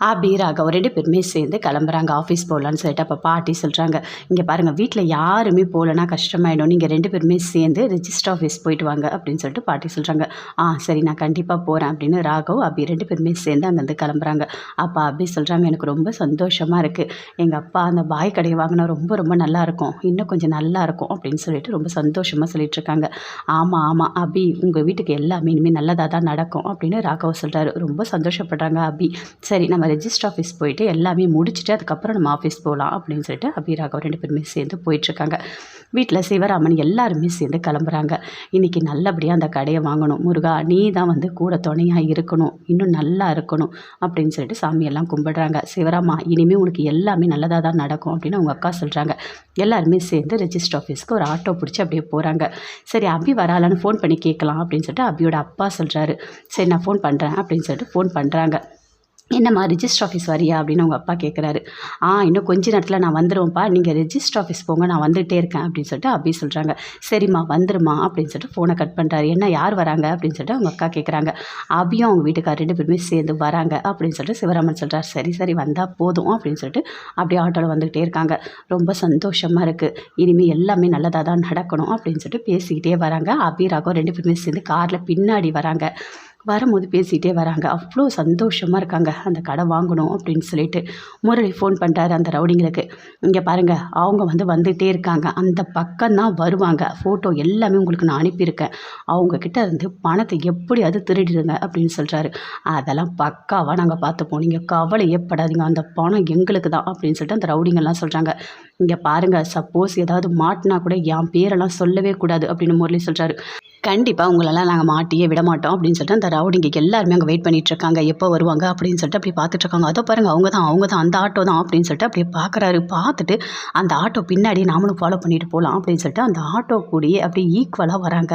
அப்படி ராகவ் ரெண்டு பேருமே சேர்ந்து கிளம்புறாங்க. ஆஃபீஸ் போகலான்னு சொல்லிட்டு அப்போ பாட்டி சொல்கிறாங்க இங்கே பாருங்கள் வீட்டில் யாருமே போகலன்னா கஷ்டமாயிடும். நீங்கள் ரெண்டு பேருமே சேர்ந்து ரிஜிஸ்டர் ஆஃபீஸ் போயிட்டு வாங்க அப்படின்னு சொல்லிட்டு பாட்டி சொல்கிறாங்க ஆ சரி நான் கண்டிப்பாக போகிறேன் அப்படின்னு ராகவ் அபி ரெண்டு பேருமே சேர்ந்து அங்கேருந்து கிளம்புறாங்க. அப்போ அபி சொல்கிறாங்க எனக்கு ரொம்ப சந்தோஷமாக இருக்குது எங்கள் அப்பா அந்த பாய் கடையை வாங்கினா ரொம்ப ரொம்ப நல்லாயிருக்கும் இன்னும் கொஞ்சம் நல்லாயிருக்கும் அப்படின்னு சொல்லிட்டு ரொம்ப சந்தோஷமாக சொல்லிட்டு இருக்காங்க. ஆமாம் ஆமாம் அபி உங்கள் வீட்டுக்கு எல்லாமே இனிமேல் நல்லதாக தான் நடக்கும் அப்படின்னு ராகவ் சொல்கிறாரு ரொம்ப சந்தோஷப்படுறாங்க அபி. சரி நம்ம ரெஜிஸ்டர் ஆஃபீஸ் போயிட்டு எல்லாமே முடிச்சுட்டு அதுக்கப்புறம் நம்ம ஆஃபீஸ் போகலாம் அப்படின்னு சொல்லிட்டு அபிராகவ் ரெண்டு பேருமே சேர்ந்து போயிட்டுருக்காங்க. வீட்டில் சிவராமன் எல்லாருமே சேர்ந்து கிளம்புறாங்க. இன்றைக்கி நல்லபடியாக அந்த கடையை வாங்கணும். முருகா நீ தான் வந்து கூட துணையாக இருக்கணும். இன்னும் நல்லா இருக்கணும் அப்படின்னு சொல்லிட்டு சாமியெல்லாம் கும்பிடுறாங்க. சிவராமா இனிமேல் உனக்கு எல்லாமே நல்லதாக தான் நடக்கும் அப்படின்னு அவங்க அக்கா சொல்கிறாங்க எல்லாருமே சேர்ந்து ரெஜிஸ்டர் ஆஃபீஸ்க்கு ஒரு ஆட்டோ பிடிச்சி அப்படியே போகிறாங்க சரி அபி வராலான்னு ஃபோன் பண்ணி கேட்கலாம் அப்படின்னு சொல்லிட்டு அபியோட அப்பா சொல்கிறாரு சரி நான் ஃபோன் பண்ணுறேன் அப்படின்னு சொல்லிட்டு ஃபோன் பண்ணுறாங்க என்னம்மா ரிஜிஸ்டர் ஆஃபீஸ் வரியா? அப்படின்னு அவங்க அப்பா கேட்குறாரு ஆ இன்னும் கொஞ்ச நேரத்தில் நான் வந்துடுவேன்ப்பா நீங்கள் ரிஜிஸ்டர் ஆஃபீஸ் போங்க. நான் வந்துகிட்டே இருக்கேன். அப்படின்னு சொல்லிட்டு அப்படி சொல்கிறாங்க சரிம்மா வந்துருமா அப்படின்னு சொல்லிட்டு ஃபோனை கட் பண்ணுறாரு என்ன யார் வராங்க? அப்படின்னு சொல்லிட்டு அவங்க அக்கா கேட்குறாங்க அபியும் அவங்க வீட்டுக்கார் ரெண்டு பேருமே சேர்ந்து வராங்க. அப்படின்னு சொல்லிட்டு சிவராமன் சொல்கிறார் சரி சரி வந்தால் போதும். அப்படின்னு சொல்லிட்டு அப்படியே ஆட்டோவில் வந்துக்கிட்டே இருக்காங்க. ரொம்ப சந்தோஷமாக இருக்குது இனிமேல் எல்லாமே நல்லதாக தான் நடக்கணும். அப்படின்னு சொல்லிட்டு பேசிக்கிட்டே வராங்க. அபி ராகம் ரெண்டு பேருமே சேர்ந்து காரில் பின்னாடி வராங்க. வரும்போது பேசிகிட்டே வராங்க. அவ்வளோ சந்தோஷமாக இருக்காங்க. அந்த கடை வாங்கணும் அப்படின்னு சொல்லிட்டு முரளி ஃபோன் பண்ணுறாரு அந்த ரவுடிங்களுக்கு. இங்கே பாருங்கள் அவங்க வந்து வந்துகிட்டே இருக்காங்க. அந்த பக்கம் தான் வருவாங்க. ஃபோட்டோ எல்லாமே உங்களுக்கு நான் அனுப்பியிருக்கேன். அவங்கக்கிட்ட இருந்து பணத்தை எப்படியாவது திருடிடுங்க அப்படின்னு சொல்கிறாரு அதெல்லாம் பக்காவாக நாங்கள் பார்த்துப்போம். நீங்கள் கவலையப்படாதீங்க அந்த பணம் எங்களுக்கு தான் அப்படின்னு சொல்லிட்டு அந்த ரவுடிங்கெல்லாம் சொல்கிறாங்க இங்கே பாருங்கள் சப்போஸ் ஏதாவது மாட்டினா கூட என் பேரெல்லாம் சொல்லவே கூடாது அப்படின்னு முரளி சொல்கிறாரு கண்டிப்பாக உங்களெல்லாம் நாங்கள் மாட்டியே விட மாட்டோம் அப்படின்னு சொல்லிட்டு அந்த ரவுடிங்க எல்லாருமே அங்கே வெயிட் பண்ணிட்டு இருக்காங்க. எப்போ வருவாங்க அப்படின்னு சொல்லிட்டு அப்படி பார்த்துட்டு இருக்காங்க. பாருங்கள் பாருங்க அவங்க தான் அவங்க தான் அந்த ஆட்டோ தான் அப்படின்னு சொல்லிட்டு அப்படியே பார்க்குறாரு. பார்த்துட்டு அந்த ஆட்டோ பின்னாடி நாமளும் ஃபாலோ பண்ணிட்டு போகலாம் அப்படின்னு சொல்லிட்டு அந்த ஆட்டோ கூடயே அப்படியே ஈக்குவலாக வராங்க.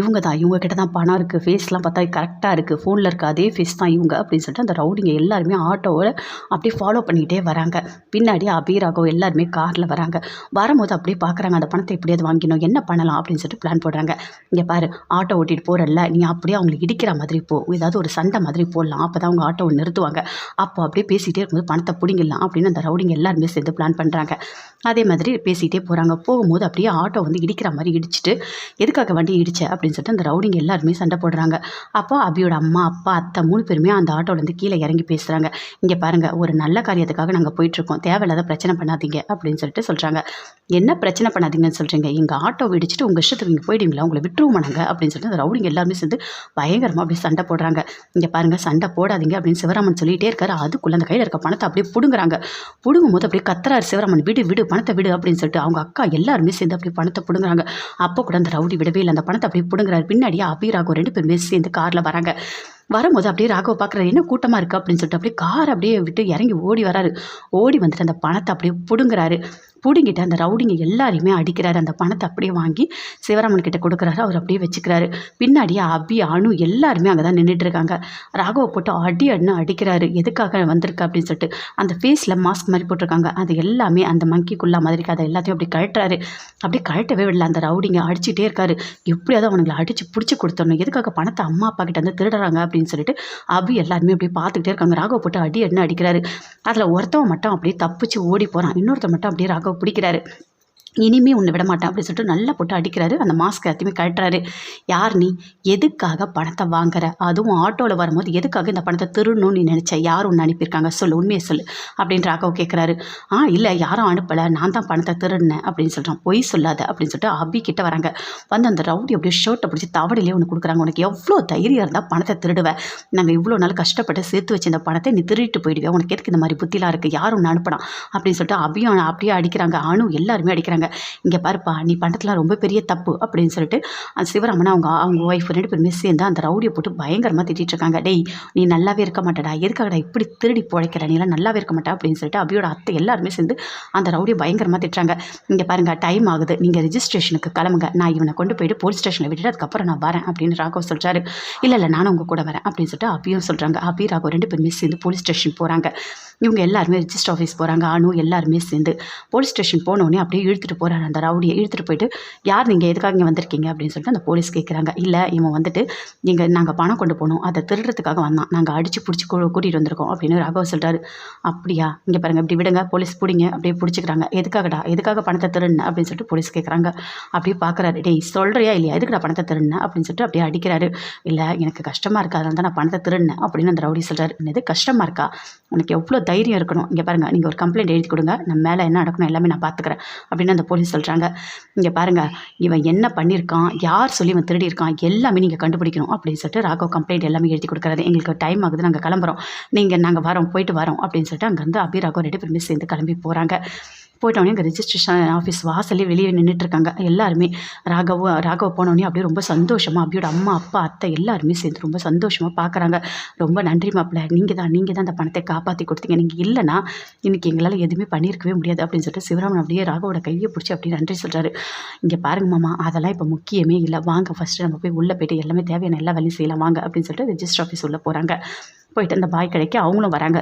இவங்க தான் இவங்க கிட்ட தான் பணம் இருக்குது ஃபேஸ்லாம் பார்த்தா கரெக்டாக இருக்குது ஃபோனில் இருக்க அதே ஃபேஸ் தான் இவங்க அப்படின்னு சொல்லிட்டு அந்த ரவுடிங்க எல்லாருமே ஆட்டோவை அப்படியே ஃபாலோ பண்ணிக்கிட்டே வராங்க. பின்னாடி அபீராகோ எல்லாருமே காரில் வராங்க. வரும்போது அப்படியே பார்க்குறாங்க அந்த பணத்தை எப்படியாவது வாங்கினோம் என்ன பண்ணலாம் அப்படின்னு சொல்லிட்டு பிளான் போடுறாங்க. இங்கே பாரு ஆட்டோ ஓட்டிகிட்டு போகிறல்ல நீ அப்படியே அவங்களுக்கு இடிக்கிற மாதிரி போ. ஏதாவது ஒரு சண்டை மாதிரி போடலாம். அப்போ தான் அவங்க ஆட்டோவை நிறுத்துவாங்க. அப்போ அப்படியே பேசிகிட்டே இருக்கும்போது பணத்தை பிடிங்கிடலாம் அப்படின்னு அந்த ரவுடிங்க எல்லாருமே சேர்ந்து பிளான் பண்ணுறாங்க அதே மாதிரி பேசிக்கிட்டே போகிறாங்க போகும்போது அப்படியே ஆட்டோ வந்து இடிக்கிற மாதிரி இடிச்சிட்டு எதுக்காக வண்டி இடிச்ச? அப்படின்னு சொல்லிட்டு அந்த ரவுடிங்க எல்லாருமே சண்டை போடுறாங்க. அப்போ அபியோட அம்மா அப்பா அத்தை மூணு பேருமே அந்த ஆட்டோலேருந்து கீழே இறங்கி பேசுகிறாங்க இங்கே பாருங்கள் ஒரு நல்ல காரியத்துக்காக நாங்கள் போயிட்டுருக்கோம். தேவையில்லாத பிரச்சனை பண்ணாதீங்க. அப்படின்னு சொல்லிட்டு சொல்கிறாங்க என்ன பிரச்சனை பண்ணாதீங்கன்னு சொல்கிறீங்க எங்கள் ஆட்டோ இடிச்சிட்டு உங்கள் இஷ்டத்துக்கு நீங்கள் போயிடுவீங்களா? உங்களை விட்டுருவோம் நாங்கள் அப்படின்னு சொல்லிட்டு அந்த ரவுடிங்க எல்லாருமே சேர்ந்து பயங்கரமாக அப்படியே சண்டை போடுறாங்க. இங்கே பாருங்கள் சண்டை போடாதீங்க அப்படின்னு சிவராமன் சொல்லிகிட்டே இருக்காரு. அதுக்குள்ளே அந்த கையில் இருக்க பணத்தை அப்படியே பிடுங்குறாங்க. பிடுங்கும் போது அப்படியே கத்துறாரு சிவராமன். வீடு விடு பணத்தை விடு அப்படின்னு சொல்லிட்டு அவங்க அக்கா எல்லாருமே சேர்ந்து அப்படி பணத்தை பிடுங்குறாங்க. அப்போ கூட அந்த ரவுடி விடவே இல்லை. அந்த பணத்தை அப்படியே பிடுங்குறாரு. பின்னாடியே அபிராகம் ரெண்டு பேருமே சேர்ந்து காரில் வராங்க. வரும்போது அப்படியே ராகவ பார்க்குறாரு என்ன கூட்டமாக இருக்குது அப்படின்னு சொல்லிட்டு அப்படியே கார் அப்படியே விட்டு இறங்கி ஓடி வராரு. ஓடி வந்துட்டு அந்த பணத்தை அப்படியே பிடுங்குறாரு. பிடுங்கிட்டு அந்த ரவுடிங்க எல்லாரையுமே அடிக்கிறாரு. அந்த பணத்தை அப்படியே வாங்கி சிவராமன் கிட்ட கொடுக்குறாரு. அவர் அப்படியே வச்சுக்கிறாரு. பின்னாடியே அபி அணு எல்லாருமே அங்கே தான் நின்றுட்டு இருக்காங்க. ராகவ போட்டு அடி அடினு அடிக்கிறாரு. எதுக்காக வந்திருக்கு அப்படின்னு சொல்லிட்டு அந்த ஃபேஸில் மாஸ்க் மாதிரி போட்டிருக்காங்க. அது எல்லாமே அந்த மங்கிக்குள்ளா மாதிரி அதை எல்லாத்தையும் அப்படி கழட்டுறாரு. அப்படியே கழட்டவே விடல அந்த ரவுடிங்க. அடிச்சுட்டே இருக்காரு. எப்படியாவது அவனுங்களை அடித்து பிடிச்சி கொடுத்துடணும். எதுக்காக பணத்தை அம்மா அப்பா கிட்ட வந்து திருடுறாங்க அப்படின்னு சொல்லிட்டு அபி எல்லாருமே அப்படியே பார்த்துக்கிட்டே இருக்காங்க. ராகவ போட்டு அடி அடினு அடிக்கிறாரு. அதில் ஒருத்தவன் மட்டும் அப்படியே தப்பிச்சு ஓடி போகிறான் இன்னொருத்த மட்டும் அப்படியே ராகவ பிடிக்கிறாரு. இனிமே உன்னை விட மாட்டேன் அப்படின்னு சொல்லிட்டு நல்லா போட்டு அடிக்கிறாரு. அந்த மாஸ்க் எல்லாத்தையுமே கட்டுறாரு யார் நீ? எதுக்காக பணத்தை வாங்குற? அதுவும் ஆட்டோவில் வரும்போது எதுக்காக இந்த பணத்தை திருடணும்னு நீ நினச்ச? யார் ஒன்று அனுப்பியிருக்காங்க? சொல்லு உண்மையை சொல்லு அப்படின்னு ராகவ் கேட்குறாரு ஆ இல்லை யாரும் அனுப்பலை. நான் தான் பணத்தை திருடினேன் அப்படின்னு சொல்கிறான் பொய் சொல்லாத அப்படின்னு சொல்லிட்டு அபி கிட்ட வராங்க. வந்து அந்த ரவுடி அப்படியே ஷர்ட்டை பிடிச்சி தவடிலே ஒன்று கொடுக்குறாங்க. உனக்கு எவ்வளோ தைரியம் இருந்தால் பணத்தை திருடுவேன் நாங்கள் இவ்வளோ நாள் கஷ்டப்பட்டு சேர்த்து வச்ச இந்த பணத்தை நீ திருடிட்டு போயிடுவேன் உனக்கு எதுக்கு இந்த மாதிரி புத்திலாம் இருக்குது யார் ஒன்று அனுப்பலாம் அப்படின்னு சொல்லிட்டு அபியும் அப்படியே அடிக்கிறாங்க. அணு எல்லாருமே அடிக்கிறாங்க. இங்கே பாருப்பா நீ பண்ணுறதுலாம் ரொம்ப பெரிய தப்பு அப்படின்னு சொல்லிட்டு அந்த சிவராமன் அவங்க அவங்க ஒய்ஃப் ரெண்டு பேருமே சேர்ந்து அந்த ரவுடியை போட்டு பயங்கரமாக திட்டிட்டு இருக்காங்க டேய் நீ நல்லாவே இருக்க மாட்டடா. எதுக்காகடா இப்படி திருடி பிழைக்கிற? நீலாம் நல்லாவே இருக்க மாட்டா அப்படின்னு சொல்லிட்டு அபியோட அத்தை எல்லாருமே சேர்ந்து அந்த ரவுடியை பயங்கரமாக திட்டுறாங்க. இங்கே பாருங்கள் டைம் ஆகுது. நீங்கள் ரிஜிஸ்ட்ரேஷனுக்கு கிளம்புங்க. நான் இவனை கொண்டு போயிட்டு போலீஸ் ஸ்டேஷனில் விட்டுட்டு அதுக்கப்புறம் நான் வரேன் அப்படின்னு ராகவ் சொல்கிறாரு இல்லை இல்லை நானும் உங்கள் கூட வரேன் அப்படின்னு சொல்லிட்டு அபியும் சொல்கிறாங்க அபி ராகவ் ரெண்டு பேருமே சேர்ந்து போலீஸ் ஸ்டேஷன் போகிறாங்க இவங்க எல்லாருமே ரிஜிஸ்டர் ஆஃபீஸ் போகிறாங்க அனு எல்லாருமே சேர்ந்து போலீஸ் ஸ்டேஷன் போனோடனே அப்படியே இழுத்துட்டு போகிறாரு அந்த ரவுடியை இழுத்துட்டு போயிட்டு யார் நீங்கள் எதுக்காக இங்கே வந்திருக்கீங்க? அப்படின்னு சொல்லிட்டு அந்த போலீஸ் கேட்குறாங்க இல்லை இவன் வந்துட்டு இங்கே நாங்கள் பணம் கொண்டு போனோம். அதை திருடுறதுக்காக வந்தான். நாங்கள் அடித்து பிடிச்சி கூட்டிகிட்டு வந்திருக்கோம். அப்படின்னு ராகவ் சொல்கிறாரு அப்படியா? இங்கே பாருங்க இப்படி விடுங்க. போலீஸ் பிடிங்க. அப்படியே பிடிச்சிக்கிறாங்க. எதுக்காகடா? எதுக்காக பணத்தை திருடுன? அப்படின்னு சொல்லிட்டு போலீஸ் கேட்குறாங்க அப்படியே பார்க்குறாரு டேய் சொல்கிறியா இல்லையா? எதுக்குடா பணத்தை திருடுன? அப்படின்னு சொல்லிட்டு அப்படியே அடிக்கிறாரு. இல்லை எனக்கு கஷ்டமாக இருக்கா. அதனால தான் நான் பணத்தை திருடினேன் அப்படின்னு அந்த ரவுடி சொல்கிறார் என்னது? கஷ்டமாக இருக்கா? உனக்கு எவ்வளோ தைரியம் இருக்கணும். இங்கே பாருங்கள் நீங்கள் ஒரு கம்ப்ளைண்ட் எழுதி கொடுங்க. நம்ம மேலே என்ன நடக்கணும் எல்லாமே நான் பார்த்துக்கிறேன் அப்படின்னு அந்த போலீஸ் சொல்கிறாங்க இங்கே பாருங்கள் இவன் என்ன பண்ணியிருக்கான் யார் சொல்லி இவன் திருடி இருக்கான் எல்லாமே நீங்கள் கண்டுபிடிக்கணும் அப்படின்னு சொல்லிட்டு ராகவ் கம்ப்ளைண்ட் எல்லாமே எழுதி கொடுக்குறது எங்களுக்கு டைம் ஆகுது நாங்கள் கிளம்புறோம். நீங்கள் நாங்கள் வரோம் போயிட்டு வரோம் அப்படின்னு சொல்லிட்டு அங்கேருந்து அபி ராகவ் ரெண்டு பேருமே சேர்ந்து கிளம்பி போகிறாங்க போயிட்டோடனே இங்கே ரிஜிஸ்ட்ரேஷன் ஆஃபீஸ் வாசல்லே வெளியே நின்றுட்டு இருக்காங்க எல்லாருமே. ராகவ ராகவ போனோடனே அப்படியே ரொம்ப சந்தோஷமாக அப்படியோட அம்மா அப்பா அத்தை எல்லாருமே சேர்ந்து ரொம்ப சந்தோஷமாக பார்க்குறாங்க ரொம்ப நன்றி மாப்பிள்ள நீங்கள் தான் நீங்கள் தான் அந்த பணத்தை காப்பாற்றி கொடுத்தீங்க. நீங்கள் இல்லைன்னா இன்றைக்கி எங்களால் எதுவுமே பண்ணியிருக்கவே முடியாது அப்படின்னு சொல்லிட்டு சிவராமன் அப்படியே ராகவோட கையை பிடிச்சி அப்படியே நன்றி சொல்கிறாரு இங்கே பாருங்க மாமா அதெல்லாம் இப்போ முக்கியமே இல்லை. வாங்க ஃபஸ்ட்டு நம்ம போய் உள்ளே போயிட்டு எல்லாமே தேவையான எல்லா வேலையும் செய்யலாம். வாங்க அப்படின்னு சொல்லிட்டு ரிஜிஸ்டர் ஆஃபீஸ் உள்ளே போகிறாங்க போயிட்டு அந்த பாய் கடைக்கு அவங்களும் வராங்க.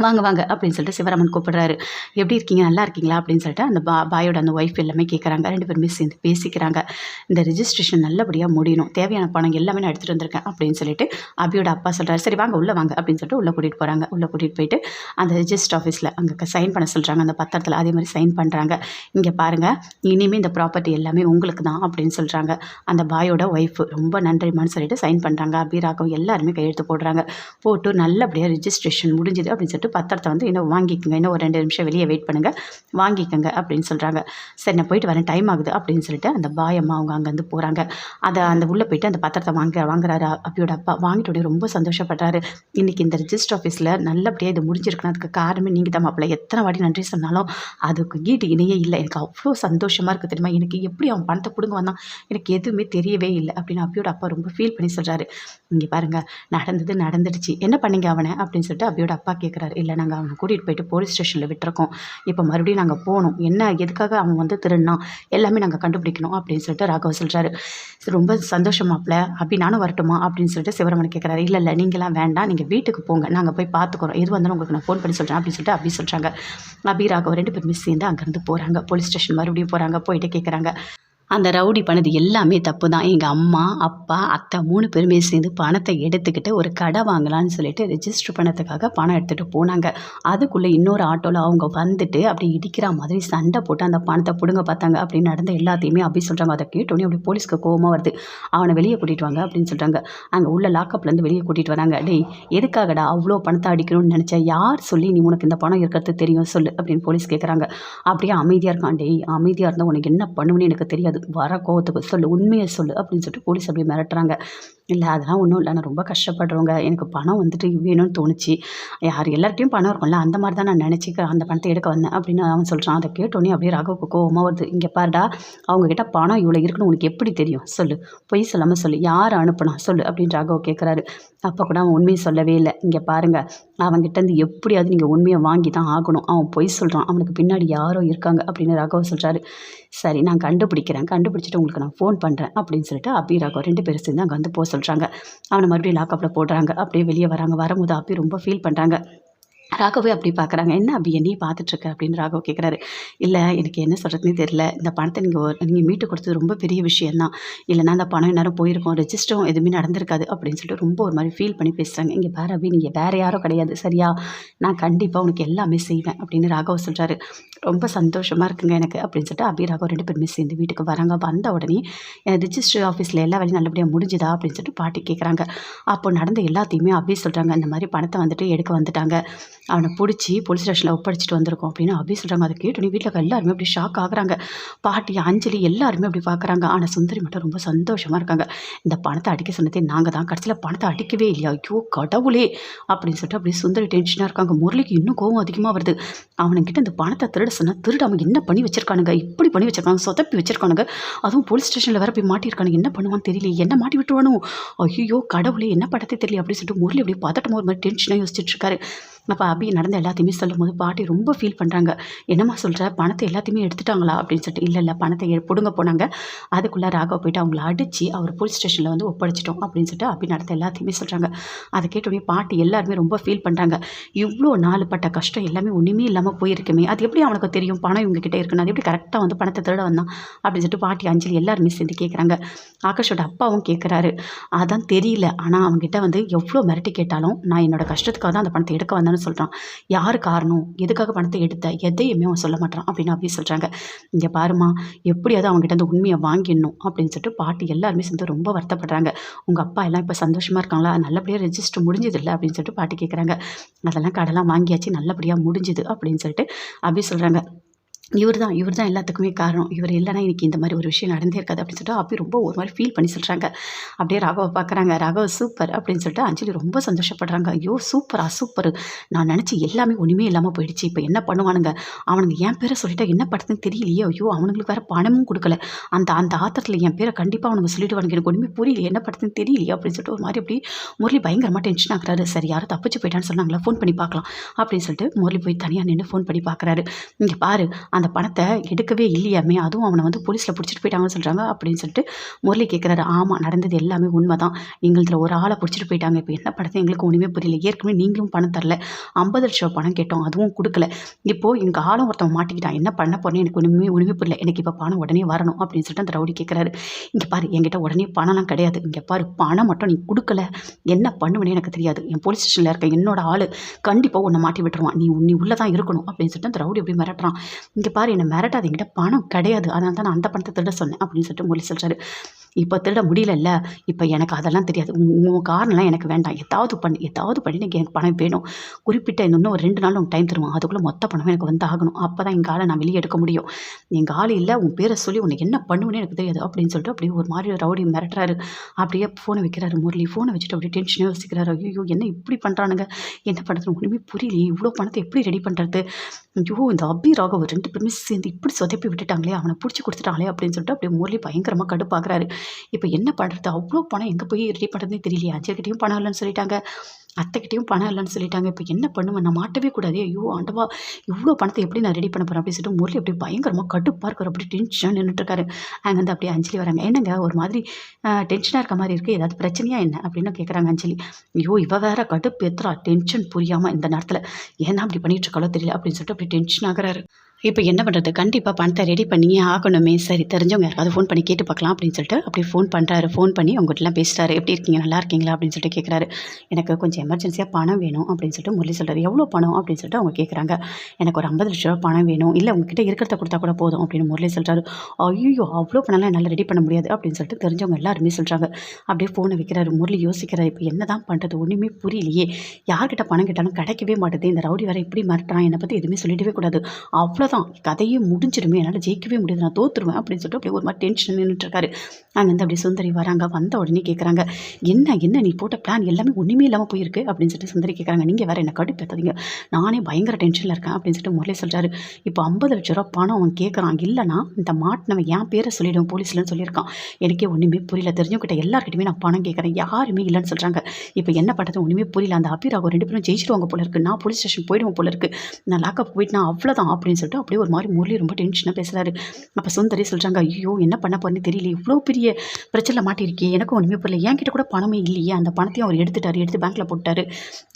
வாங்க வாங்க அப்படின்னு சொல்லிட்டு சிவராமன் கூப்பிடுறாரு. எப்படி இருக்கீங்க? நல்லா இருக்கீங்களா? அப்படின்னு சொல்லிட்டு அந்த பா பாயோட அந்த ஒய்ஃப் எல்லாமே கேட்குறாங்க ரெண்டு பேருமே சேர்ந்து பேசிக்கிறாங்க. இந்த ரிஜிஸ்ட்ரேஷன் நல்லபடியாக முடியணும். தேவையான பணம் எல்லாமே நான் எடுத்துகிட்டு வந்திருக்கேன். அப்படின்னு சொல்லிட்டு அபியோட அப்பா சொல்கிறாரு சரி வாங்க உள்ளே வாங்க. அப்படின்னு சொல்லிட்டு உள்ளே கூட்டிகிட்டு போகிறாங்க உள்ளே கூட்டிகிட்டு போயிட்டு அந்த ரிஜிஸ்டர் ஆஃபீஸில் அங்கே சைன் பண்ண சொல்கிறாங்க அந்த பத்திரத்தில் அதே மாதிரி சைன் பண்ணுறாங்க இங்கே பாருங்கள் இனிமேல் இந்த ப்ராப்பர்ட்டி எல்லாமே உங்களுக்கு தான் அப்படின்னு சொல்கிறாங்க அந்த பாயோட ஒய்ஃப் ரொம்ப நன்றிமான்னு சொல்லிட்டு சைன் பண்ணுறாங்க அபிராகம் எல்லாருமே கையெழுத்து போடுறாங்க. போட்டு நல்லபடியாக ரிஜிஸ்ட்ரேஷன் முடிஞ்சுது அப்படின்னு சொல்லிட்டு பத்திரத்தை வந்து இன்னும் வாங்கிக்கோங்க. இன்னும் ஒரு ரெண்டு நிமிஷம் வெளியே வெயிட் பண்ணுங்கள் வாங்கிக்கோங்க அப்படின்னு சொல்கிறாங்க சரி நான் போயிட்டு வரேன். டைம் ஆகுது அப்படின்னு சொல்லிட்டு அந்த பாயம்மா அவங்க அங்கேருந்து போகிறாங்க அதை அந்த உள்ளே போயிட்டு அந்த பத்திரத்தை வாங்க வாங்குறாரு அப்பியோட அப்பா. வாங்கிட்டு உடனே ரொம்ப சந்தோஷப்படுறாரு இன்றைக்கி இந்த ரிஜிஸ்டர் ஆஃபீஸில் நல்லபடியாக இது முடிஞ்சிருக்குன்னு அதுக்கு காரணமே நீங்கள் தான் மாப்பிள்ள. எத்தனை வாட்டி நன்றி சொன்னாலும் அதுக்கு ஈடு இணையே இல்லை. எனக்கு அவ்வளோ சந்தோஷமாக இருக்குது தெரியுமா? எனக்கு எப்படி அவன் பணத்தை பிடுங்க வந்தான்? எனக்கு எதுவுமே தெரியவே இல்லை அப்படின்னு அப்பியோட அப்பா ரொம்ப ஃபீல் பண்ணி சொல்கிறாரு இங்கே பாருங்கள் நடந்தது நடந்துடுச்சு. என்ன பண்ணீங்க அவனை? அப்படின்னு சொல்லிட்டு அப்பியோட அப்பா கேட்குறாரு இல்லை நாங்கள் அவனை கூட்டிகிட்டு போயிட்டு போலீஸ் ஸ்டேஷனில் விட்டுருக்கோம். இப்போ மறுபடியும் நாங்கள் போகணும். என்ன எதுக்காக அவன் வந்து திருடினான் எல்லாமே நாங்கள் கண்டுபிடிக்கணும் அப்படின்னு சொல்லிட்டு ராகவ சொல்கிறாரு ரொம்ப சந்தோஷமாப்பில் அப்படி நானும் வரட்டுமா? அப்படின்னு சொல்லிட்டு சிவரமன் கேட்குறாரு இல்லை இல்லை நீங்களாம் வேண்டாம். நீங்கள் வீட்டுக்கு போங்க. நாங்கள் போய் பார்த்துக்குறோம் எது வந்தாலும் உங்களுக்கு நான் ஃபோன் பண்ணி சொல்கிறேன் அப்படின்னு சொல்லிட்டு அப்படி சொல்கிறாங்க அபி ராகவ் ரெண்டு பேர் மிஸ் சேர்ந்து அங்கேருந்து போகிறாங்க போலீஸ் ஸ்டேஷன் மறுபடியும் போகிறாங்க போயிட்டு கேட்குறாங்க அந்த ரவுடி பண்ணது எல்லாமே தப்பு தான் எங்கள் அம்மா அப்பா அத்தை மூணு பேருமே சேர்ந்து பணத்தை எடுத்துக்கிட்டு ஒரு கடை வாங்கலான்னு சொல்லிட்டு ரெஜிஸ்டர் பண்ணதுக்காக பணம் எடுத்துகிட்டு போனாங்க. அதுக்குள்ளே இன்னொரு ஆட்டோவில் அவங்க வந்துட்டு அப்படி இடிக்கிற மாதிரி சண்டை போட்டு அந்த பணத்தை பிடுங்க பார்த்தாங்க. அப்படின்னு நடந்த எல்லாத்தையுமே அப்படி சொல்கிறாங்க அதை கேட்டோன்னே அப்படி போலீஸ்க்கு கோவமாக வருது. அவனை வெளியே கூட்டிகிட்டு வாங்க அப்படின்னு சொல்கிறாங்க அங்கே உள்ள லாக்கப்லேருந்து வெளியே கூட்டிகிட்டு வராங்க. டேய் எதுக்காகடா அவ்வளோ பணத்தை அடிக்கணும்னு நினச்சா? யார் சொல்லி நீ உனக்கு இந்த பணம் இருக்கிறது தெரியும் சொல்லு அப்படின்னு போலீஸ் கேட்குறாங்க அப்படியே அமைதியாக இருக்கான். டேய் அமைதியாக இருந்தால் உனக்கு என்ன பண்ணுவேன்னு எனக்கு தெரியாது. வர கோவத்துக்கு சொல்லு உண்மையை சொல்லு அப்படின்னு சொல்லிட்டு போலீஸ் அப்படியே மிரட்டுறாங்க. இல்லை அதெல்லாம் ஒன்றும் இல்லை. நான் ரொம்ப கஷ்டப்படுறவங்க. எனக்கு பணம் வந்துட்டு வேணும்னு தோணுச்சு. யார் எல்லார்ட்டையும் பணம் இருக்கும்ல அந்த மாதிரி தான் நான் நினச்சி அந்த பணத்தை எடுக்க வந்தேன் அப்படின்னு அவன் சொல்கிறான் அதை கேட்டோன்னே அப்படியே ராகவுக்கு கோவமாக வருது. இங்கே பாருடா அவங்கக்கிட்ட பணம் இவ்வளோ இருக்குன்னு உனக்கு எப்படி தெரியும்? சொல்லு. பொய் சொல்லாமல் சொல்லு. யார் அனுப்பினா? சொல்லு அப்படின்னு ராகவ் கேட்குறாரு அப்போ கூட அவன் உண்மையை சொல்லவே இல்லை. இங்கே பாருங்கள் அவன்கிட்டேருந்து எப்படியாவது நீங்கள் உண்மையை வாங்கி தான் ஆகணும். அவன் பொய் சொல்கிறான் அவனுக்கு பின்னாடி யாரோ இருக்காங்க அப்படின்னு ராகவ் சொல்கிறாரு சரி நான் கண்டுபிடிக்கிறேன். கண்டுபிடிச்சிட்டு உங்களுக்கு நான் ஃபோன் பண்ணுறேன் அப்படின்னு சொல்லிட்டு அபி ராகவ் ரெண்டு பேரும் சேர்ந்து அங்கே வந்து போஸ்ட் சொல்கிறாங்க அவனை மறுபடியும் லாக்அப்பில் போடுறாங்க. அப்படியே வெளியே வராங்க. வரும்போது அப்பி ரொம்ப ஃபீல் பண்ணுறாங்க ராகவே அப்படி பார்க்குறாங்க என்ன அப்படி என்னையும் பார்த்துட்ருக்க அப்படின்னு ராகவ் கேட்குறாரு இல்லை எனக்கு என்ன சொல்கிறதுனே தெரில இந்த பணத்தை நீங்கள் நீங்கள் மீட்டு கொடுத்தது ரொம்ப பெரிய விஷயந்தான் இல்லைனா அந்த பணம் எல்லாரும் போயிருக்கோம். ரெஜிஸ்டரும் எதுவுமே நடந்திருக்காது. அப்படின்னு சொல்லிட்டு ரொம்ப ஒரு மாதிரி ஃபீல் பண்ணி பேசுகிறாங்க இங்கே வேறு அப்படி நீங்கள் வேறு யாரும் கிடையாது. சரியா? நான் கண்டிப்பாக உனக்கு எல்லாமே செய்வேன். அப்படின்னு ராகவ் சொல்கிறாரு ரொம்ப சந்தோஷமாக இருக்குங்க எனக்கு. அப்படின்னு சொல்லிட்டு அபி ராகவ் ரெண்டு பேருமே சேர்ந்து வீட்டுக்கு வராங்க. வந்த உடனே ரிஜிஸ்டர் ஆஃபீஸில் எல்லா வேலையும் நல்லபடியாக முடிஞ்சுதா? அப்படின்னு சொல்லிட்டு பாட்டி கேட்குறாங்க அப்போ நடந்த எல்லாத்தையுமே அபி சொல்கிறாங்க இந்த மாதிரி பணத்தை வந்துட்டு எடுக்க வந்துட்டாங்க. அவனை பிடிச்சி போலீஸ் ஸ்டேஷனில் ஒப்படைச்சிட்டு வந்திருக்கோம் அப்படின்னு அபி சொல்கிறாங்க அதை கேட்டு வீட்டில் எல்லாருமே அப்படி ஷாக் ஆகுறாங்க. பாட்டி அஞ்சலி எல்லாருமே அப்படி பார்க்குறாங்க ஆனால் சுந்தரி மட்டும் ரொம்ப சந்தோஷமாக இருக்காங்க. இந்த பணத்தை அடிக்க சொன்னதே நாங்கள் தான். கடைசியில் பணத்தை அடிக்கவே இல்லையா? ஐயோ கடவுளே! அப்படின்னு சொல்லிட்டு அப்படி சுந்தரி டென்ஷனாக இருக்காங்க. முரளிக்கு இன்னும் கோவம் அதிகமாக வருது. அவனுங்கிட்ட இந்த பணத்தை திருட சொன்னால் திருட அவன் என்ன பண்ணி வச்சிருக்கானுங்க? இப்படி பண்ணி வச்சிருக்காங்க சொதப்பி வச்சிருக்கானுங்க. அதுவும் போலீஸ் ஸ்டேஷனில் வேற போய் மாட்டியிருக்கானுங்க. என்ன பண்ணுவான்னு தெரியல என்ன மாட்டி விட்டுருவானோ? ஐயோ கடவுளே! என்ன படத்தை தெரியல அப்படின்னு சொல்லிட்டு முரளி அப்படி பதட்டமாக ஒரு மாதிரி டென்ஷனாக யோசிச்சுட்டு இருக்காரு. அப்போ அபி நடந்த எல்லாத்தையுமே சொல்லும்போது பாட்டி ரொம்ப ஃபீல் பண்ணுறாங்க என்னம்மா சொல்கிற பணத்தை எல்லாத்தையுமே எடுத்துட்டாங்களா? அப்படின்னு சொல்லிட்டு இல்லை இல்லை பணத்தை பிடுங்க போனாங்க. அதுக்குள்ளே ராகவ போயிட்டு அவங்கள அடித்து அவர் போலீஸ் ஸ்டேஷனில் வந்து ஒப்படைச்சிட்டோம் அப்படின்னு சொல்லிட்டு அபி நடந்த எல்லாத்தையுமே சொல்கிறாங்க அதை கேட்டோடனே பாட்டி எல்லாருமே ரொம்ப ஃபீல் பண்ணுறாங்க இவ்வளோ நாள் பட்ட கஷ்டம் எல்லாமே ஒன்றுமே இல்லாமல் போயிருக்குமே. அது எப்படி அவனுக்கு தெரியும்? பணம் இவங்க கிட்ட இருக்குன்னு. அது எப்படி கரெக்டாக வந்து பணத்தை திருட வந்தான்? அப்படின்னு சொல்லிட்டு பாட்டி அஞ்சலி எல்லாருமே சேர்ந்து கேட்குறாங்க ஆகாஷோட அப்பாவும் கேட்குறாரு அதான் தெரியல. ஆனால் அவங்ககிட்ட வந்து எவ்வளோ மிரட்டி கேட்டாலும் நான் என்னோட கஷ்டத்துக்காக தான் அந்த பணத்தை எடுக்க வந்தேன் வந்தேன்னு சொல்கிறான் யார் காரணம்? எதுக்காக பணத்தை எடுத்த? எதையுமே அவன் சொல்ல மாட்டான் அப்படின்னு அப்படி சொல்கிறாங்க இங்கே பாருமா எப்படியாவது அவங்ககிட்ட அந்த உண்மையை வாங்கிடணும் அப்படின்னு சொல்லிட்டு பாட்டி எல்லாருமே சேர்ந்து ரொம்ப வருத்தப்படுறாங்க. உங்கள் அப்பா எல்லாம் இப்போ சந்தோஷமாக இருக்காங்களா? நல்லபடியாக ரெஜிஸ்டர் முடிஞ்சது இல்லை அப்படின்னு சொல்லிட்டு பாட்டி கேட்குறாங்க அதெல்லாம் கடலாம் வாங்கியாச்சு நல்லபடியாக முடிஞ்சுது அப்படின்னு சொல்லிட்டு அப்படி சொல்கிறாங்க இவர் தான் இவர் தான் எல்லாத்துக்குமே காரணம். இவர் இல்லைனா இன்னைக்கு இந்த மாதிரி ஒரு விஷயம் நடந்தே இருக்காது அப்படின்னு சொல்லிட்டு அப்படி ரொம்ப ஒரு மாதிரி ஃபீல் பண்ணி சொல்கிறாங்க அப்படியே ராகவை பார்க்குறாங்க ராகவ சூப்பர் அப்படின்னு சொல்லிட்டு அஞ்சலி ரொம்ப சந்தோஷப்படுறாங்க. ஐயோ சூப்பரா சூப்பர் நான் நினச்சி எல்லாமே ஒன்றுமே இல்லாமல் போயிடுச்சு. இப்போ என்ன பண்ணுவானுங்க? அவனுங்க என் பேரை சொல்லிட்டா என்ன படுத்துன்னு தெரியலையே. ஐயோ அவனுங்களுக்கு வேறு பணமும் கொடுக்கல. அந்த அந்த ஆத்திரத்தில் என் பேரை கண்டிப்பாக அவனுங்க சொல்லிடுவானுங்க. எனக்கு ஒன்றுமே புரியல என்ன படுத்துன்னு தெரியலையே அப்படின்னு சொல்லிட்டு ஒரு மாதிரி அப்படி முரளி பயங்கரமாக டென்ஷன் ஆகிறாரு சரி யாரும் தப்பிச்சு போயிட்டான்னு சொன்னாங்களா? ஃபோன் பண்ணி பார்க்கலாம் அப்படின்னு சொல்லிட்டு முரளி போய் தனியாக நின்று ஃபோன் பண்ணி பார்க்குறாரு இங்கே பாரு அந்த பணத்தை எடுக்கவே இல்லையாமே அதுவும் அவனை வந்து போலீஸில் பிடிச்சிட்டு போயிட்டாங்கன்னு சொல்கிறாங்க அப்படின்னு சொல்லிட்டு முரளி கேட்குறாரு ஆமாம் நடந்தது எல்லாமே உண்மை தான் எங்களுதுல ஒரு ஆளை பிடிச்சிட்டு போயிட்டாங்க. இப்போ என்ன படத்தை எங்களுக்கு ஒன்றுமே புரியல. ஏற்கனவே நீங்களும் பணம் தரல. ஐம்பது லட்சம் பணம் கேட்டோம். அதுவும் கொடுக்கல. இப்போது எங்கள் ஆளும் ஒருத்தன் மாட்டிக்கிட்டான். என்ன பண்ண போறேன்னு எனக்கு ஒன்றுமே ஒன்றுமே புரியல. எனக்கு இப்போ பணம் உடனே வரணும் அப்படின்னு சொல்லிட்டு அந்த ரவுடி கேட்குறாரு இங்கே பாரு என்கிட்ட உடனே பணம்லாம் கிடையாது. இங்கே பாரு பணம் மட்டும் நீ கொடுக்கல. என்ன பண்ணுவேன்னு எனக்கு தெரியாது. என் போலீஸ் ஸ்டேஷனில் இருக்க என்னோட ஆள் கண்டிப்பாக உன்னை மாட்டி விட்டுருவான். நீ நீ உள்ளே தான் இருக்கணும் அப்படின்னு சொல்லிட்டு அந்த ரவுடி எப்படி மிரட்டுறான். இங்கே பாரு என்னை மிரட்டாது என்கிட்ட பணம் கிடையாது. அதனால தான் நான் அந்த பணத்தை திருட சொன்னேன் அப்படின்னு சொல்லிட்டு மொழி சொல்கிறாரு இப்போ திருட முடியலல்ல. இப்போ எனக்கு அதெல்லாம் தெரியாது. உன் உன் காரணம்லாம் எனக்கு வேண்டாம். ஏதாவது பண்ணி. ஏதாவது பண்ணி. எனக்கு எனக்கு பணம் வேணும். குறிப்பிட்ட இன்னும் ஒரு ரெண்டு நாள் உன் டைம் தருவான். அதுக்குள்ளே மொத்த பணம் எனக்கு வந்து ஆகணும். அப்போ தான் எங்கள் ஆளை நான் வெளியே எடுக்க முடியும். எங்கள் ஆள் இல்லை. உன் பேரை சொல்லி உனக்கு என்ன பண்ணுவேன்னு எனக்கு தெரியாது அப்படின்னு சொல்லிட்டு அப்படியே ஒரு மாதிரி ரவுடி மிரட்டுறாரு. அப்படியே ஃபோனை வைக்கிறாரு முரளி. ஃபோனை வச்சுட்டு அப்படியே டென்ஷனே யோசிக்கிறாரு ஐயோ என்ன இப்படி பண்ணுறானுங்க என்ன பண்ணுறது ஒன்றுமே புரியலையே. இவ்வளோ பணத்தை எப்படி ரெடி பண்ணுறது ஐயோ இந்த அபி ராகவ் ரெண்டு பேருமே சேர்ந்து இப்படி சொதப்பி விட்டுட்டாங்களே அவனை பிடிச்சி கொடுத்துட்டாங்களே அப்படின்னு சொல்லிட்டு அப்படியே முரளி பயங்கரமாக கடுப்பாக்குறாரு. இப்போ என்ன பண்ணுறது அவ்வளோ பணம் எங்கே போய் ரெடி பண்ணுறதுன்னு தெரியலையே. அஞ்சல்கிட்டையும் பணம் இல்லைன்னு சொல்லிட்டாங்க. அத்தைக்கிட்டையும் பணம் இல்லைன்னு சொல்லிட்டாங்க. இப்போ என்ன பண்ணுவேன்? நான் மாட்டவே கூடாது. ஐயோ ஆண்டவா இவ்வளோ பணத்தை எப்படி நான் ரெடி பண்ண போகிறேன் அப்படின்னு சொல்லிட்டு முரளி அப்படி பயங்கரமாக கடுப்பாக இருக்கார். அப்படி டென்ஷன் நின்றுட்டுருக்காரு அங்கே வந்து அப்படியே அஞ்சலி வராங்க. என்னங்க ஒரு மாதிரி டென்ஷனாக இருக்க மாதிரி இருக்குது ஏதாவது பிரச்சனையா என்ன? அப்படின்னு கேட்குறாங்க அஞ்சலி. ஐயோ இவ வேற கடுப்பு எத்துறா. டென்ஷன் புரியாமல் இந்த நேரத்தில். ஏன்னா அப்படி பண்ணிட்டு இருக்காளோ தெரியல அப்படின்னு சொல்லிட்டு அப்படி டென்ஷன் ஆகிறாரு. இப்போ என்ன பண்ணுறது கண்டிப்பாக பணத்தை ரெடி பண்ணியே ஆகணுமே. சரி தெரிஞ்சவங்க யாராவது ஃபோன் பண்ணி கேட்டு பார்க்கலாம் அப்படின்னு சொல்லிட்டு அப்படியே ஃபோன் பண்ணுறாரு ஃபோன் பண்ணி அவங்ககிட்டலாம் பேசுகிறாரு எப்படி இருக்கீங்க? நல்லா இருக்கீங்களா? அப்படின்னு சொல்லிட்டு கேட்குறாரு எனக்கு கொஞ்சம் எமர்ஜென்சியாக பணம் வேணும். அப்படின்னு சொல்லிட்டு முரளி சொல்கிறார் எவ்வளோ பணம்? அப்படின்னு சொல்லிட்டு அவங்க கேட்குறாங்க எனக்கு ஒரு ஐம்பது லட்ச ரூபா பணம் வேணும். இல்லை உங்ககிட்ட இருக்கிறத கொடுத்தா கூட போதும். அப்படின்னு முரளி சொல்கிறாரு ஐயோ அவ்வளோ பணம்லாம் என்னால் ரெடி பண்ண முடியாது. அப்படின்னு சொல்லிட்டு தெரிஞ்சவங்க எல்லாருமே சொல்கிறாங்க அப்படியே ஃபோனை வைக்கிறாரு. முரளி யோசிக்கிறார். இப்போ என்ன தான் பண்ணுறது ஒன்றுமே புரியலையே. யார்கிட்ட பணம் கேட்டாலும் கிடைக்கவே மாட்டுது. இந்த ரவுடி வேறு எப்படி மிரட்டுறான். என்னை பற்றி எதுவுமே சொல்லிடவே கூடாது. அவ்வளோ அவ்வளோதான் கதையே முடிஞ்சிருமே என்னால் ஜெயிக்கவே முடியாது நான் தோத்துருவேன் அப்படின்னு சொல்லிட்டு அப்படியே ஒரு மாதிரி டென்ஷன் நின்றுட்டு இருக்காரு அங்கேருந்து அப்படியே சுந்தரி வராங்க வந்த உடனே கேட்குறாங்க என்ன என்ன நீ போட்ட பிளான் எல்லாமே ஒன்றுமே இல்லாமல் போயிருக்கு? அப்படின்னு சொல்லிட்டு சுந்தரி கேட்குறாங்க நீங்கள் வேறு என்ன கடுப்பேற்றாதீங்க நானே பயங்கர டென்ஷனில் இருக்கேன் அப்படின்னு சொல்லிட்டு முரளி சொல்கிறாரு இப்போ ஐம்பது லட்ச ரூபா பணம் அவன் கேட்குறான் இல்லைனா இந்த மாட்டினவன் என் பேரை சொல்லிவிடுவோம் போலீஸ்லன்னு சொல்லியிருக்கான். எனக்கே ஒன்றுமே புரியல தெரிஞ்சவங்கிட்ட எல்லாருக்கிட்டையுமே நான் பணம் கேட்குறேன் யாருமே இல்லைன்னு சொல்கிறாங்க இப்போ என்ன பண்ணுறது ஒன்றுமே புரியல அந்த அபிராக ரெண்டு பேரும் ஜெயிச்சிருவாங்க போல இருக்கு நான் போலீஸ் ஸ்டேஷன் போயிடுவோம் போல இருக்கு நான் லாக்கப் போயிட்டு நான் அவ்வளோதான் அப்படின்னு சொல்லிட்டு அப்படியே ஒரு மாதிரி முரளி ரொம்ப டென்ஷனாக பேசுகிறாரு அப்போ சுந்தரி சொல்கிறாங்க ஐயோ என்ன பண்ண போறேன்னு தெரியல. இவ்வளோ பெரிய பிரச்சனை மாட்டியிருக்கே எனக்கும் ஒன்றுமே புரியல. என்கிட்ட கூட பணமே இல்லையே. அந்த பணத்தையும் அவர் எடுத்துட்டாரு. எடுத்து பேங்க்கில் போட்டாரு.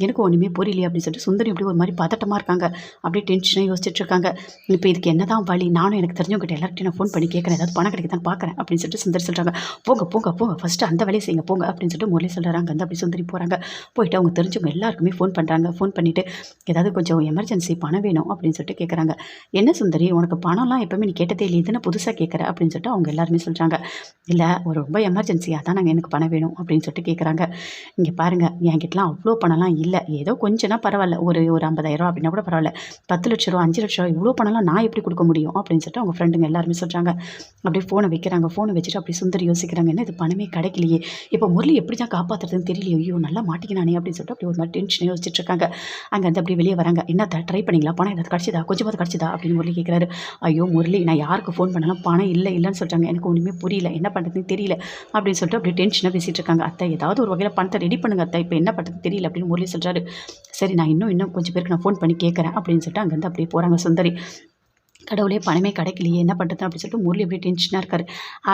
எனக்கு ஒன்றுமே புரியலையே அப்படின்னு சொல்லிட்டு சுந்தரி அப்படியே ஒரு மாதிரி பதட்டமாக இருக்காங்க. அப்படியே டென்ஷனாக யோசிச்சுட்டு இருக்காங்க. இப்போ இதுக்கு என்ன தான் வழி? நானும் எனக்கு தெரிஞ்சவங்ககிட்ட எல்லார்கிட்டையும் நான் ஃபோன் பண்ணி கேட்குறேன். ஏதாவது பணம் கிடைக்குதான்னு பார்க்குறேன் அப்படின்னு சொல்லிட்டு சுந்தரி சொல்கிறாங்க போங்க போங்க போங்க. ஃபஸ்ட்டு அந்த வேலையை செய்யுங்க. போங்க அப்படின்னு சொல்லிட்டு முரளி சொல்கிறாங்க அந்த அப்படி சுந்தரி போகிறாங்க போயிட்டு அவங்க தெரிஞ்சவங்க எல்லாருக்குமே ஃபோன் பண்ணுறாங்க ஃபோன் பண்ணிவிட்டு ஏதாவது கொஞ்சம் எமர்ஜென்சி பணம் வேணும் அப்படின்னு சொல்லிட்டு கேட்குறாங்க என்ன சுந்தரி உனக்கு பணம்லாம் எப்பவுமே நீ கேட்டதே இல்லை இதுன்னு புதுசாக கேட்குற அப்படின்னு சொல்லிட்டு அவங்க எல்லாருமே சொல்கிறாங்க இல்லை ஒரு ரொம்ப எமர்ஜென்சியாக தான் நாங்கள் எனக்கு பணம் வேணும் அப்படின்னு சொல்லிட்டு கேட்குறாங்க இங்கே பாருங்கள் என்கிட்டலாம் அவ்வளோ பணம்லாம் இல்லை. ஏதோ கொஞ்சம்னா பரவாயில்ல ஒரு ஒரு ஐம்பதாயிரம் அப்படின்னா கூட பரவாயில்ல. பத்து லட்ச ரூபா அஞ்சு லட்ச ரூபா இவ்வளோ பணம்லாம் நான் எப்படி கொடுக்க முடியும்? அப்படின்னு சொல்லிட்டு அவங்க ஃப்ரெண்டுங்க எல்லாருமே சொல்கிறாங்க அப்படியே ஃபோனை வைக்கிறாங்க. ஃபோனை வச்சுட்டு அப்படியே சுந்தரி யோசிக்கிறாங்க. என்ன இது பணமே கிடைக்கலையே. இப்போ முரளி எப்படி தான் காப்பாற்றுறதுன்னு தெரியலையே. ஐயோ நல்லா மாட்டிக்கினானே அப்படின்னு சொல்லிட்டு அப்படி ஒரு மாதிரி டென்ஷனே யோசிச்சுட்டு இருக்காங்க. அங்கே வந்து அப்படியே வெளியே வராங்க. என்ன ட்ரை பண்ணிங்களா பணம் ஏதாவது கிடச்சிதா? கொஞ்சமாவது கிடச்சிதா? அப்படி அப்படின்னு முரளி கேட்குறாரு ஐயோ முரளி நான் யாருக்கு ஃபோன் பண்ணாலும் பணம் இல்லை இல்லைன்னு சொல்கிறாங்க எனக்கு ஒன்றுமே புரியல. என்ன பண்ணுறதுன்னு தெரியல. அப்படின்னு சொல்லிட்டு அப்படியே டென்ஷனாக பேசிகிட்டு இருக்காங்க. அத்தை ஏதாவது ஒரு வகையில் பணத்தை ரெடி பண்ணுங்க அத்தை. இப்போ என்ன பண்ணுறது தெரியல அப்படின்னு முரளி சொல்கிறாரு சரி நான் இன்னும் இன்னும் கொஞ்சம் பேருக்கு நான் ஃபோன் பண்ணி கேட்குறேன் அப்படின்னு சொல்லிட்டு அங்கேருந்து அப்படியே போகிறாங்க சுந்தரி. கடவுளே பணமே கிடைக்கலையே என்ன பண்ணுறது அப்படின்னு சொல்லிட்டு முரளி அப்படியே டென்ஷனாக இருக்காரு.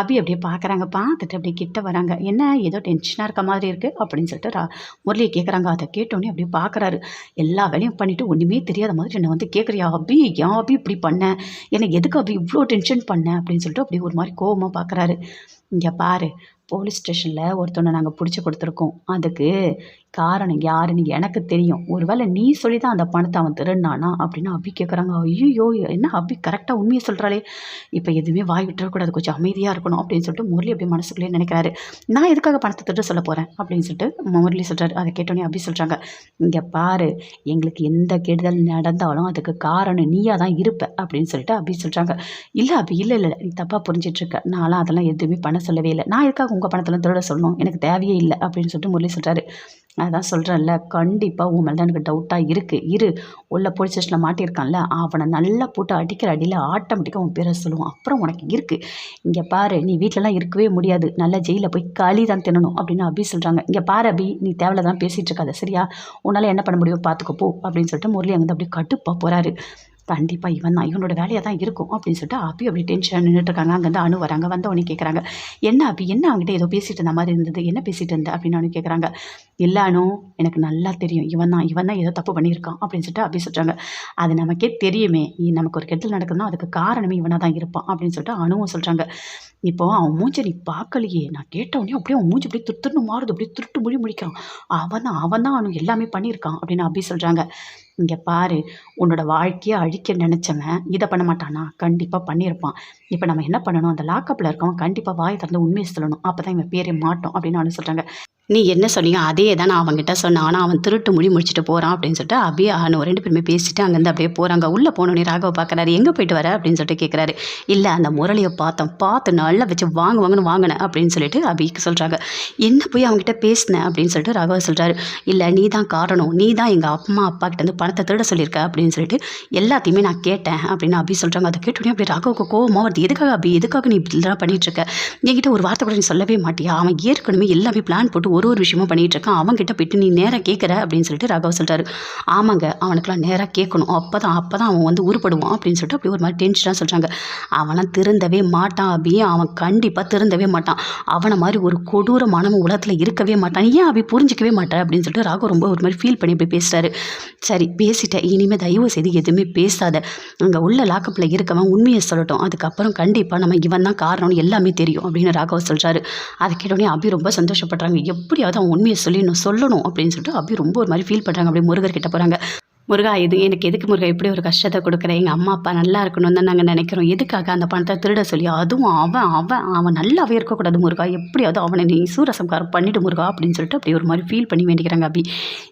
அபி அப்படியே பார்க்குறாங்க பார்த்துட்டு அப்படியே கிட்ட வராங்க. என்ன ஏதோ டென்ஷனாக இருக்க மாதிரி இருக்குது அப்படின்னு சொல்லிட்டு ரா முரளியை கேட்குறாங்க அதை கேட்டோன்னே அப்படியே பார்க்குறாரு எல்லா வேலையும் பண்ணிவிட்டு ஒன்றுமே தெரியாத மாதிரி என்னை வந்து கேட்குறியா அபி? ஏன் அபி இப்படி பண்ண? என்னை எதுக்கு அபி இவ்வளோ டென்ஷன் பண்ண? அப்படின்னு சொல்லிட்டு அப்படியே ஒரு மாதிரி கோபமாக பார்க்குறாரு இங்கே பாரு போலீஸ் ஸ்டேஷனில் ஒருத்தவனை நாங்கள் பிடிச்சி கொடுத்துருக்கோம். அதுக்கு காரணம் யாருன்னு எனக்கு தெரியும். ஒருவேளை நீ சொல்லி தான் அந்த பணத்தை அவன் திருடினானா அப்படின்னு அபி கேட்குறாங்க ஐயோ என்ன அபி கரெக்டாக உண்மையை சொல்கிறாளே இப்போ எதுவுமே வாய் விட்டுறக்கூடாது. கொஞ்சம் அமைதியாக இருக்கணும் அப்படின்னு சொல்லிட்டு முரளி அப்படியே மனசுக்குள்ளே நினைக்கிறாரு. நான் எதுக்காக பணத்தை திருட சொல்ல போகிறேன் அப்படின்னு சொல்லிட்டு முரளி சொல்கிறாரு அதை கேட்டோன்னே அபி சொல்கிறாங்க இங்கே பாரு எங்களுக்கு எந்த கெடுதல் நடந்தாலும் அதுக்கு காரணம் நீயாக தான் இருப்ப. அப்படின்னு சொல்லிட்டு அபி சொல்கிறாங்க இல்லை அபி இல்லை இல்லை நீ தப்பாக புரிஞ்சிட்ருக்க. நான்லாம் அதெல்லாம் எதுவுமே பண்ண சொல்லவே இல்லை. நான் எதுக்காக உங்கள் பணத்தெல்லாம் திருட சொல்லணும்? எனக்கு தேவையே இல்லை. அப்படின்னு சொல்லிட்டு முரளி சொல்கிறாரு அதான் சொல்கிறேன்ல கண்டிப்பாக உன் மேலே தான் எனக்கு டவுட்டாக இருக்குது இரு உள்ள போலீஸ் ஸ்டேஷனில் மாட்டியிருக்கான்ல அவனை நல்லா போட்டு அடிக்கிற அடியில் ஆட்டோமேட்டிக்காக உன் பேரை சொல்லுவான். அப்புறம் உனக்கு இருக்குது இங்கே பாரு நீ வீட்டிலலாம் இருக்கவே முடியாது. நல்லா ஜெயிலில் போய் களி தான் தின்னணும் அப்படின்னு அபி சொல்கிறாங்க இங்கே பாரு அபி நீ தேவையில்ல தான் பேசிகிட்டு இருக்காத சரியா? உன்னால் என்ன பண்ண முடியும்? பார்த்துக்கோ போ அப்படின்னு சொல்லிட்டு முரளி அங்கே அப்படியே கட்டுப்பா போகிறாரு கண்டிப்பாக இவன் தான் இவனோட வேலையாக தான் இருக்கும் அப்படின்னு சொல்லிட்டு அபி அப்படி டென்ஷன் நின்றுட்டு இருக்காங்க அங்கேருந்து அணு வராங்க வந்தவொடனே கேட்குறாங்க என்ன அபி என்ன அவங்ககிட்ட ஏதோ பேசிட்டு இருந்த மாதிரி இருந்தது? என்ன பேசிட்டு இருந்த? அப்படின்னு அனு கேட்குறாங்க இல்லை அனு எனக்கு நல்லா தெரியும் இவன் தான் இவன் தான் ஏதோ தப்பு பண்ணியிருக்கான் அப்படின்னு சொல்லிட்டு அப்படி சொல்கிறாங்க அது நமக்கே தெரியுமே நமக்கு ஒரு கெட்டல் நடக்குதுன்னா அதுக்கு காரணமே இவனாக தான் இருப்பான் அப்படின்னு சொல்லிட்டு அணுவும் சொல்கிறாங்க இப்போ அவன் மூஞ்சை நீ பார்க்கலையே நான் கேட்டவொடனே அப்படியே அவன் மூஞ்சி அப்படியே துருத்துன்னு மாறுது அப்படியே திருட்டு மொழி முடிக்கான் அவன் தான் அவன் தான் அவனு எல்லாமே பண்ணியிருக்கான் அப்படின்னு அப்படி சொல்கிறாங்க இங்கே பாரு உன்னோட வாழ்க்கையை அழிக்க நினச்சவன் இதை பண்ண மாட்டானா? கண்டிப்பாக பண்ணியிருப்பான். இப்போ நம்ம என்ன பண்ணணும்? அந்த லாக்கப்பில் இருக்கவன் கண்டிப்பாக வாய் திறந்து உண்மையை சொல்லணும். அப்போ தான் இவன் பேரே மாட்டோம் அப்படின்னு அவனு சொல்கிறாங்க நீ என்ன சொன்னீங்க? அதே தான் நான் அவங்ககிட்ட சொன்னேன். ஆனால் அவன் திருட்டு முடி முடிச்சுட்டு போகிறான் அப்படின்னு சொல்லிட்டு அப்படியே அவனு ரெண்டு பேருமே பேசிட்டு அங்கேருந்து அப்படியே போகிறாங்க உள்ளே போனோடனே ராகவ பார்க்குறாரு எங்கே போயிட்டு வர? அப்படின்னு சொல்லிட்டு கேட்குறாரு இல்லை அந்த முரளியை பார்த்தோம் பார்த்து நல்லா வச்சு வாங்க வாங்கன்னு. வாங்கினேன் அப்படின்னு சொல்லிட்டு அபிக்கு சொல்கிறாங்க என்ன போய் அவங்ககிட்ட பேசினேன் அப்படின்னு சொல்லிட்டு ராகவ சொல்கிறாரு இல்லை நீ தான் காரணம். நீ தான் எங்கள் அம்மா அப்பா கிட்ட வந்து பணத்தை திருட சொல்லியிருக்க. அப்படின்னு சொல்லிட்டு எல்லாத்தையுமே நான் கேட்டேன் அப்படின்னு அபி சொல்கிறாங்க அதை கேட்டோடனே அப்படி ராகவுக்கு கோவமாக வருது. எதுக்காக அபி? எதுக்காக நீ இப்படிலாம் பண்ணிகிட்ருக்க என்கிட்ட ஒரு வார்த்தை கூட நீ சொல்லவே மாட்டியா? அவன் ஏற்கனவே எல்லாமே பிளான் போட்டு ஒரு ஒரு விஷயமும் பண்ணிட்டு இருக்கான் அவன்கிட்ட போயிட்டு நீ நேராக கேட்குற அப்படின்னு சொல்லிட்டு ராகவ் சொல்கிறாரு ஆமாங்க அவனுக்குலாம் நேராக கேட்கணும். அப்போ தான் அப்போ தான் அவன் வந்து உருப்படுவான் அப்படின்னு சொல்லிட்டு அப்படி ஒரு மாதிரி டென்ஷனாக சொல்கிறாங்க அவனாம் திருந்தவே மாட்டான் அபி. அவன் கண்டிப்பாக திருந்தவே மாட்டான். அவனை மாதிரி ஒரு கொடூரமானவன் உலகத்தில் இருக்கவே மாட்டான். ஏன் அப்படி புரிஞ்சிக்கவே மாட்டேன் அப்படின்னு சொல்லிட்டு ராகவ் ரொம்ப ஒரு மாதிரி ஃபீல் பண்ணி போய் பேசுகிறாரு சரி பேசிட்டேன் இனிமேல் தயவு செய்து எதுவுமே பேசாத. அங்கே உள்ள லாக்கப்பில் இருக்கவன் உண்மையை சொல்லட்டும். அதுக்கப்புறம் கண்டிப்பாக நம்ம இவன் தான் காரணம்னு எல்லாமே தெரியும் அப்படின்னு ராகவ் சொல்கிறாரு அதை கேட்டோடனே அபி ரொம்ப சந்தோஷப்படுறாங்க. எப்படியாவது அவன் உண்மையை சொல்லிடணும் சொல்லணும் அப்படின்னு சொல்லிட்டு அப்படியே ரொம்ப ஒரு மாதிரி ஃபீல் பண்ணுறாங்க அப்படியே முருகர் கிட்ட போகிறாங்க முருகா இது எனக்கு எதுக்கு முருகா இப்படி ஒரு கஷ்டத்தை கொடுக்குற? எங்கள் அம்மா அப்பா நல்லா இருக்கணும்னு தான் நாங்கள் நினைக்கிறோம். எதுக்காக அந்த பணத்தை திருட சொல்லி? அதுவும் அவன் அவன் அவன் நல்லாவே இருக்கக்கூடாது முருகா. எப்படியாவது அவனை நீ சூரசம்காரம் பண்ணிவிட்டு முருகா அப்படின்னு சொல்லிட்டு அப்படி ஒரு மாதிரி ஃபீல் பண்ணி வேண்டிக்கிறாங்க அபி.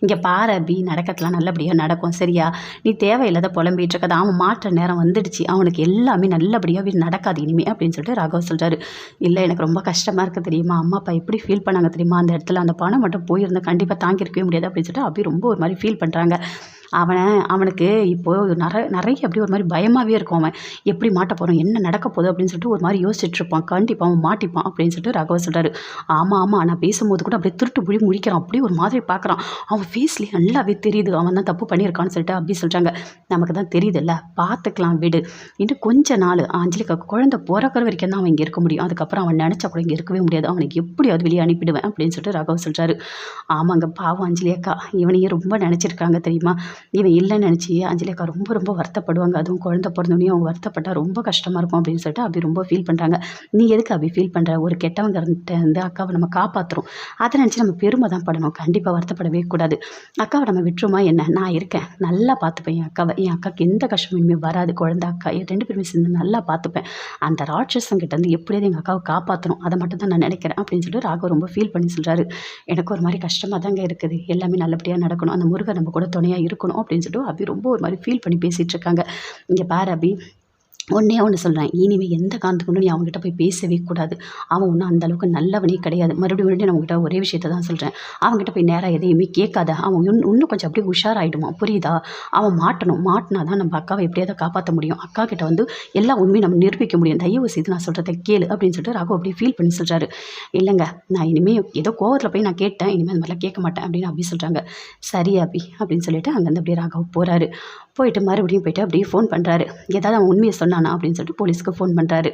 இங்கே பாரு அபி நடக்கத்தெல்லாம் நல்லபடியாக நடக்கும். சரியா? நீ தேவையில்லாத புலம்பிகிட்டு இருக்காது அவன் மாற்ற நேரம் வந்துடுச்சு. அவனுக்கு எல்லாமே நல்லபடியாக நடக்காது இனிமே அப்படின்னு சொல்லிட்டு ராகவ் சொல்கிறாரு இல்லை எனக்கு ரொம்ப கஷ்டமாக இருக்குது தெரியுமா? அம்மா அப்பா எப்படி ஃபீல் பண்ணாங்க தெரியுமா? அந்த இடத்துல அந்த பணம் மட்டும் போயிருந்தேன் கண்டிப்பாக தாங்கியிருக்கவே முடியாது அப்படின்னு சொல்லிட்டு அபி ரொம்ப ஒரு மாதிரி ஃபீல் பண்ணுறாங்க அவனை அவனுக்கு இப்போது நிறைய நிறைய அப்படியே ஒரு மாதிரி பயமாகவே இருக்கும் அவன். எப்படி மாட்ட போகிறான் என்ன நடக்க போகுது? அப்படின்னு சொல்லிட்டு ஒரு மாதிரி யோசிச்சுட்டு இருப்பான். கண்டிப்பாக அவன் மாட்டிப்பான் அப்படின்னு சொல்லிட்டு ராகவ சொல்கிறாரு ஆமாம் ஆமாம் நான் பேசும்போது கூட அப்படியே திருட்டு புழி முடிக்கிறான் அப்படியே ஒரு மாதிரி பார்க்குறான். அவன் ஃபேஸ்லேயே நல்லாவே தெரியுது. அவன் தான் தப்பு பண்ணியிருக்கான்னு சொல்லிட்டு அப்படி சொல்கிறாங்க நமக்கு தான் தெரியுதுல்ல. பார்த்துக்கலாம் விடு. இன்னும் கொஞ்ச நாள் அஞ்சலிக்கா குழந்தை பிறக்கிற வரைக்கும் தான் அவன் இங்கே இருக்க முடியும். அதுக்கப்புறம் அவன் நினச்சா கூட இங்கே இருக்கவே முடியாது. அவனுக்கு எப்படியாவது வெளியே அனுப்பிடுவேன் அப்படின்னு சொல்லிட்டு ராகவ் சொல்கிறாரு ஆமாங்க பாவம் அஞ்சலி அக்கா. இவனையே ரொம்ப நினச்சிருக்காங்க தெரியுமா? இவன் இல்லைன்னு நினச்சி அஞ்சலி அக்கா ரொம்ப ரொம்ப வருத்தப்படுவாங்க. அதுவும் குழந்த பிறந்தோடனே அவங்க வருத்தப்பட்டால் ரொம்ப கஷ்டமாக இருக்கும் அப்படின்னு சொல்லிட்டு அப்படி ரொம்ப ஃபீல் பண்ணுறாங்க நீ எதுக்கு அப்படி ஃபீல் பண்ணுற ஒரு கெட்டவங்க இருந்து அக்காவை நம்ம காப்பாற்றுறோம் அதை நினச்சி நம்ம பெருமை தான் படணும். கண்டிப்பாக வருத்தப்படவே கூடாது. அக்காவை நம்ம விட்டுருமா என்ன? நான் இருக்கேன். நல்லா பார்த்துப்பேன் என் அக்காவை. என் அக்காவுக்கு எந்த கஷ்டமும் இனிமேல் வராது. குழந்தை அக்கா என் ரெண்டு பேருமே சேர்ந்து நல்லா பார்த்துப்பேன். அந்த ராட்சசங்கிட்ட இருந்து எப்படியாவது எங்கள் அக்காவை காப்பாற்றணும் அதை மட்டும் தான் நான் நினைக்கிறேன் அப்படின்னு சொல்லிட்டு ராகவ் ரொம்ப ஃபீல் பண்ணி சொல்கிறாரு எனக்கு ஒரு மாதிரி கஷ்டமாக தாங்க இருக்குது. எல்லாமே நல்லபடியாக நடக்கணும். அந்த முருகன் நம்ம கூட துணையாக இருக்கணும். அப்படின்னு சொல்லிட்டு அபி ரொம்ப ஒரு மாதிரி ஃபீல் பண்ணி பேசிகிட்டு இருக்காங்க. இங்கே பாரு அபி ஒன்றே ஒன்று சொல்கிறேன் இனிமேல் எந்த காரணத்துக்கு நீ அவங்ககிட்ட போய் பேசவே கூடாது. அவன் ஒன்றும் அந்தளவுக்கு நல்லவனே கிடையாது. மறுபடியும் மறுபடியும் நான் உங்ககிட்ட ஒரே விஷயத்த தான் சொல்கிறேன் அவங்ககிட்ட போய் நேராக எதையுமே கேட்காத. அவன் இன்னும் இன்னும் கொஞ்சம் அப்படியே உஷாராயிடுமா? புரியுதா? அவன் மாட்டணும். மாட்டினா தான் நம்ம அக்காவை எப்படியாவது காப்பாற்ற முடியும். அக்கா கிட்ட வந்து எல்லா உண்மையும் நம்ம நிரூபிக்க முடியும். தயவு செய்து நான் சொல்கிறத கேளு அப்படின்னு சொல்லிட்டு ராகு அப்படியே ஃபீல் பண்ணி சொல்கிறாரு இல்லைங்க நான் இனிமேல் ஏதோ கோவத்தில் போய் நான் கேட்டேன். இனிமேல் அந்த மாதிரிலாம் கேட்க மாட்டேன் அப்படின்னு அப்படி சொல்கிறாங்க சரி அபி அப்படின்னு சொல்லிட்டு அங்கேருந்து அப்படியே ராகவ் போகிறாரு போயிட்டு மறுபடியும் போயிட்டு அப்படியே ஃபோன் பண்ணுறாரு ஏதாவது அவன் உண்மையை சொன்னானா அப்படின்னு சொல்லிட்டு போலீஸ்க்கு ஃபோன் பண்ணுறாரு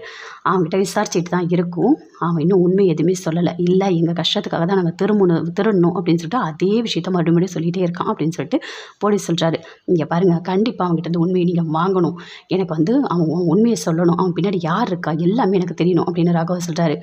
அவங்ககிட்ட விசாரிச்சுட்டு தான் இருக்கும். அவன் இன்னும் உண்மை எதுவுமே சொல்லலை. இல்லை எங்கள் கஷ்டத்துக்காக தான் நாங்கள் திரும்பணும் திருடணும் அப்படின்னு சொல்லிட்டு அதே விஷயத்த மறுபடியும் மறுபடியும் சொல்லிகிட்டே இருக்கான் அப்படின்னு சொல்லிட்டு போலீஸ் சொல்கிறாரு இங்கே பாருங்கள் கண்டிப்பாக அவங்ககிட்ட இருந்து உண்மையை நீங்கள் வாங்கணும். எனக்கு வந்து அவன் உன் உண்மையை சொல்லணும். அவன் பின்னாடி யார் இருக்கா? எல்லாமே எனக்கு தெரியணும் அப்படின்னு ராகவ சொல்கிறாரு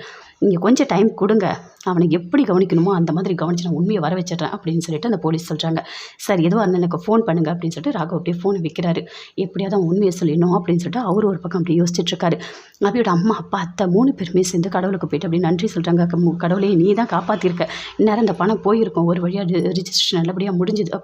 நீங்கள் கொஞ்சம் டைம் கொடுங்க. அவனை எப்படி கவனிக்கணுமோ அந்த மாதிரி கவனிச்சு நான் உண்மையை வர வச்சிடறேன் அப்படின்னு சொல்லிட்டு அந்த போலீஸ் சொல்கிறாங்க சார் எதுவாக இருந்தாலும் எனக்கு ஃபோன் பண்ணுங்க அப்படின்னு சொல்லிட்டு ராகவ் அப்படியே ஃபோனை வைக்கிறாரு. எப்படியாவது அவன் உண்மையை சொல்லிடணும் அப்படின்னு சொல்லிட்டு அவர் ஒரு பக்கம் அப்படி யோசிச்சுட்ருக்காரு. அப்படியோட அபியோட அம்மா அப்பா அத்தை மூணு பேருமே சேர்ந்து கடவுளுக்கு போயிட்டு அப்படி நன்றி சொல்கிறாங்க கடவுளே நீ தான் காப்பாற்றிருக்க இந்நேரம் இந்த பணம் போயிருக்கோம். ஒரு வழியாக ரிஜிஸ்ட்ரேஷன் நல்லபடியாக முடிஞ்சுது அப்படி